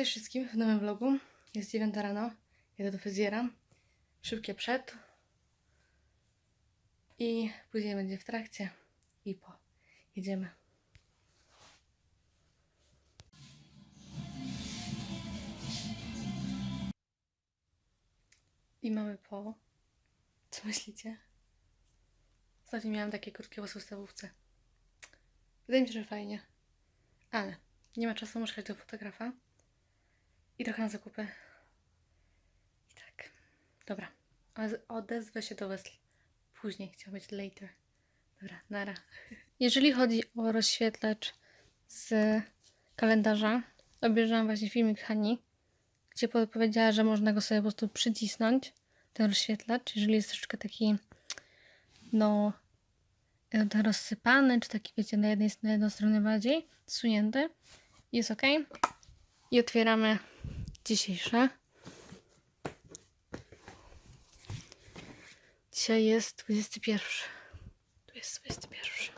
Cześć wszystkim w nowym vlogu. Jest 9 rano. Jedę do fryzjera. Szybkie przed. I później będzie w trakcie. I po. Jedziemy. I mamy po. Co myślicie? Ostatnio miałam takie krótkie włosy w stawówce. Wydaje mi się, że fajnie. Ale nie ma czasu, muszę do fotografa. I trochę na zakupy. I tak. Dobra. Odezwę się do Was później. Chciałam być later. Dobra, nara. Jeżeli chodzi o rozświetlacz z kalendarza, obejrzałam właśnie filmik Hani, gdzie powiedziała, że można go sobie po prostu przycisnąć, ten rozświetlacz, jeżeli jest troszeczkę taki, no, e, rozsypany, czy taki, wiecie, na, jednej, na jedną stronę bardziej zsunięty. Jest ok. I otwieramy dzisiejsze. Dzisiaj jest 21. Tu jest 21.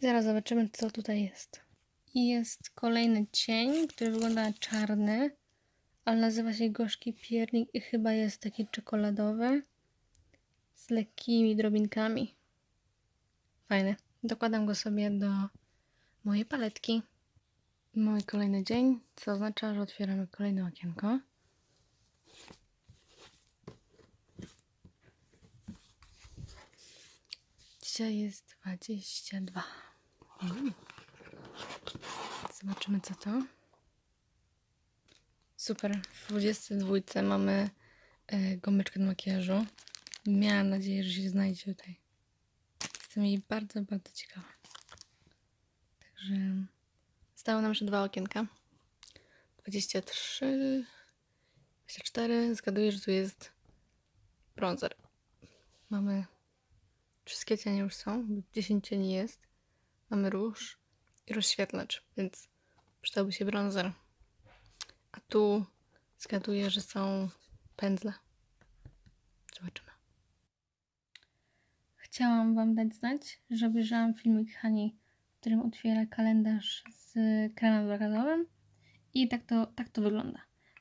I zaraz zobaczymy, co tutaj jest. I jest kolejny cień, który wygląda czarny, ale nazywa się gorzki piernik i chyba jest taki czekoladowy z lekkimi drobinkami. Fajny. Dokładam go sobie do mojej paletki. Mój kolejny dzień, co oznacza, że otwieramy kolejne okienko. Dzisiaj jest 22. Mm. Zobaczymy, co to. Super. W 22 mamy e, gąbeczkę do makijażu. Miałam nadzieję, że się znajdzie tutaj. Jestem jej bardzo, bardzo ciekawa. Także stały nam jeszcze dwa okienka. 23, 24. Zgaduję, że tu jest bronzer. Mamy wszystkie cienie już są. 10 cieni jest. Mamy róż i rozświetlacz, więc przydałby się bronzer. A tu zgaduję, że są pędzle. Zobaczymy. Chciałam Wam dać znać, że obejrzałam filmik Hani, w którym otwiera kalendarz z kremem brokatowym i tak to, tak to wygląda.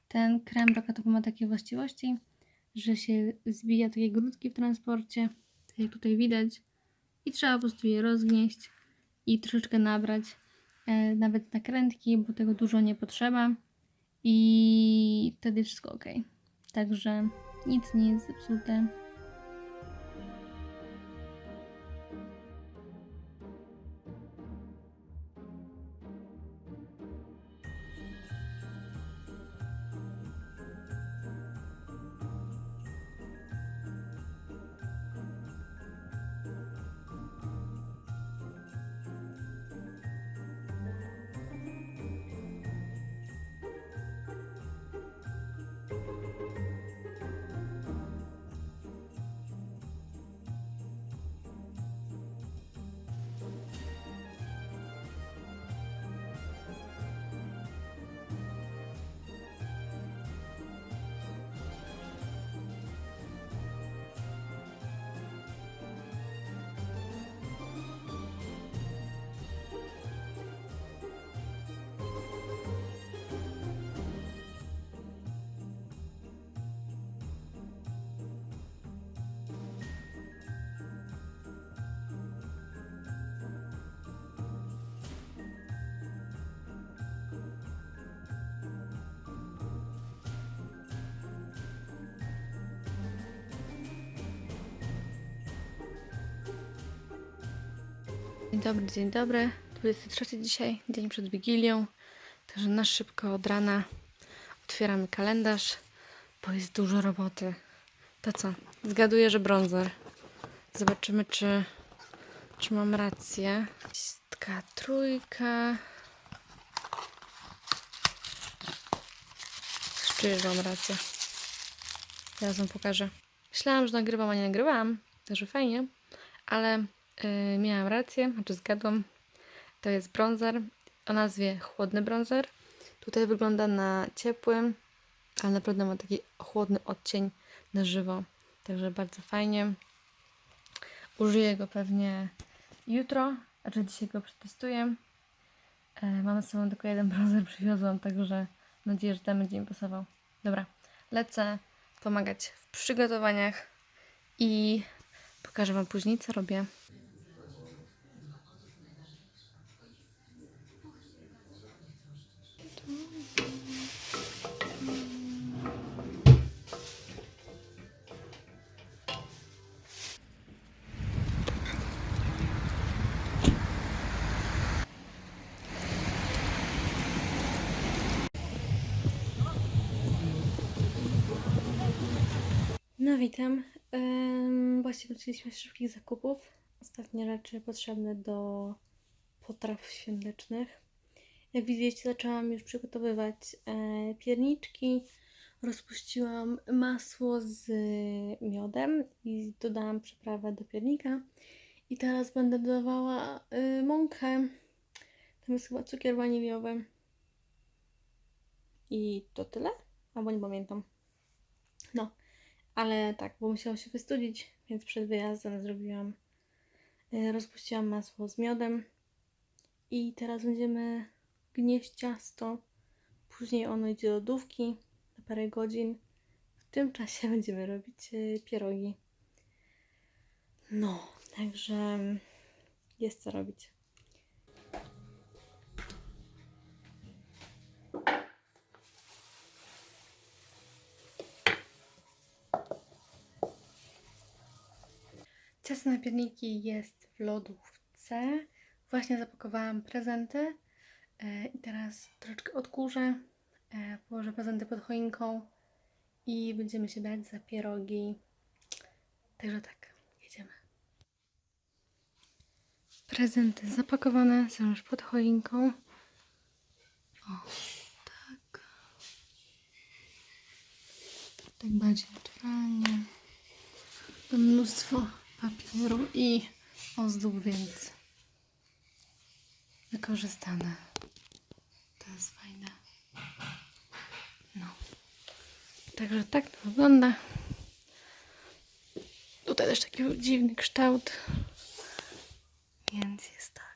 Ten krem brokatowy ma takie właściwości, że się zbija takie grudki w transporcie, tak jak tutaj widać, i trzeba po prostu je rozgnieść i troszeczkę nabrać, e, nawet nakrętki, bo tego dużo nie potrzeba i wtedy wszystko ok. Także nic nie jest zepsute. Dzień dobry, dzień dobry. 23 dzisiaj, dzień przed Wigilią. Także na szybko od rana otwieramy kalendarz, bo jest dużo roboty. To co? Zgaduję, że bronzer. Zobaczymy, czy, czy mam rację. Taka trójka. Czuję, że mam rację. Zaraz wam pokażę. Myślałam, że nagrywam, a nie nagrywałam. Także fajnie. Ale Yy, miałam rację, znaczy zgadłam. To jest bronzer o nazwie chłodny bronzer. Tutaj wygląda na ciepły, ale naprawdę ma taki chłodny odcień na żywo. Także bardzo fajnie. Użyję go pewnie jutro, znaczy dzisiaj go przetestuję. E, mamy z sobą tylko jeden browser, przywiozłam, także mam nadzieję, że ten będzie mi pasował. Dobra, lecę pomagać w przygotowaniach i pokażę Wam później, co robię. No witam. Właśnie wróciliśmy z szybkich zakupów. Ostatnie rzeczy potrzebne do potraw świątecznych. Jak widzieliście, zaczęłam już przygotowywać e, pierniczki. Rozpuściłam masło z miodem i dodałam przyprawę do piernika. I teraz będę dodawała y, mąkę. Tam jest chyba cukier waniliowy. I to tyle? Albo nie pamiętam. No. Ale tak, bo musiało się wystudzić, więc przed wyjazdem zrobiłam, y, rozpuściłam masło z miodem i teraz będziemy gnieść ciasto. Później ono idzie do lodówki na parę godzin. W tym czasie będziemy robić y, pierogi. No, także jest co robić. Na pierniki jest w lodówce. Właśnie zapakowałam prezenty e, i teraz troszeczkę odkurzę. E, położę prezenty pod choinką i będziemy się brać za pierogi. Także tak, jedziemy. Prezenty zapakowane są już pod choinką. O, tak. Tak bardziej naturalnie. Mnóstwo papieru i ozdób, więc wykorzystane. To jest fajne. No. Także tak to wygląda. Tutaj też taki dziwny kształt. Więc jest tak.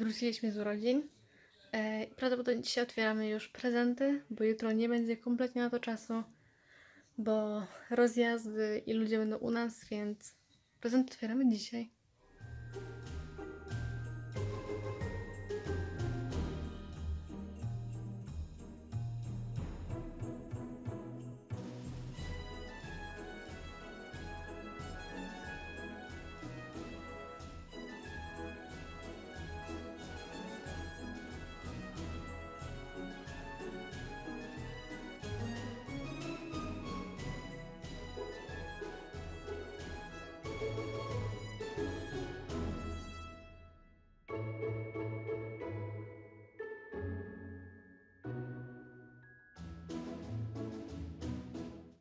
Wróciliśmy z urodzin. E, prawdopodobnie dzisiaj otwieramy już prezenty, bo jutro nie będzie kompletnie na to czasu, bo rozjazdy i ludzie będą u nas, więc prezenty otwieramy dzisiaj.